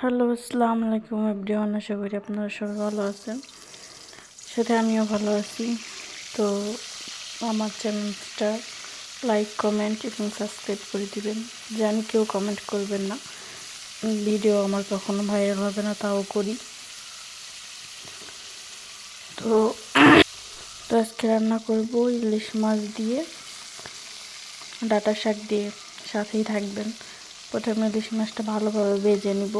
Hello, আসসালামু আলাইকুম everyone, আশা করি আপনারা সবাই ভালো আছেন। সাথে আমিও ভালো আছি। তো আমার চ্যানেলটা লাইক, কমেন্ট এবং সাবস্ক্রাইব করে দিবেন। জানি কেউ কমেন্ট করবেন না। ভিডিও আমার কখনো ভাইরাল হবে না, তাও করি। তো তো আজকে রান্না করব ইলিশ মাছ দিয়ে। ডাটা শাক দিয়ে সাথেই থাকবেন। প্রথমে ইলিশ মাছটা ভালোভাবে ভেজে নিব।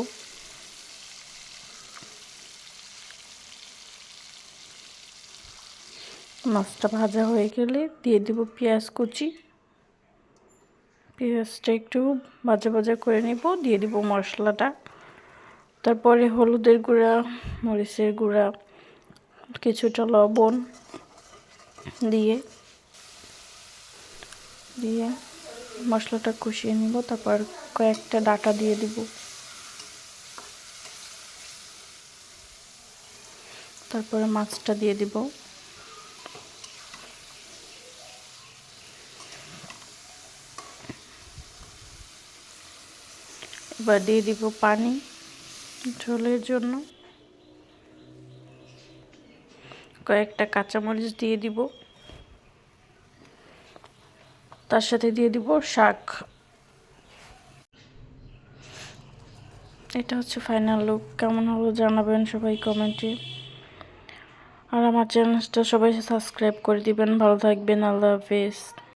মাছটা ভাজা হয়ে গেলে দিয়ে দিব পেঁয়াজ কুচি। পেঁয়াজটা একটু ভাজা ভাজা করে নিব, দিয়ে দিব মশলাটা। তারপরে হলুদের গুঁড়া, মরিচের গুঁড়া, কিছুটা লবণ দিয়ে দিয়ে মশলাটা কষিয়ে নিব, তারপর কয়েকটা ডাটা দিয়ে দিব। তারপরে মাছটা দিয়ে দিব। এবার দিয়ে দিব পানি ঝোলের জন্য। কয়েকটা কাঁচামরিচ দিয়ে দিব। তার সাথে দিয়ে দিব শাক। এটা হচ্ছে ফাইনাল লুক। কেমন হলো জানাবেন সবাই কমেন্টে। আর আমার চ্যানেলটা সবাই সাবস্ক্রাইব করে দিবেন। ভালো থাকবেন। আল্লাহ হাফেজ।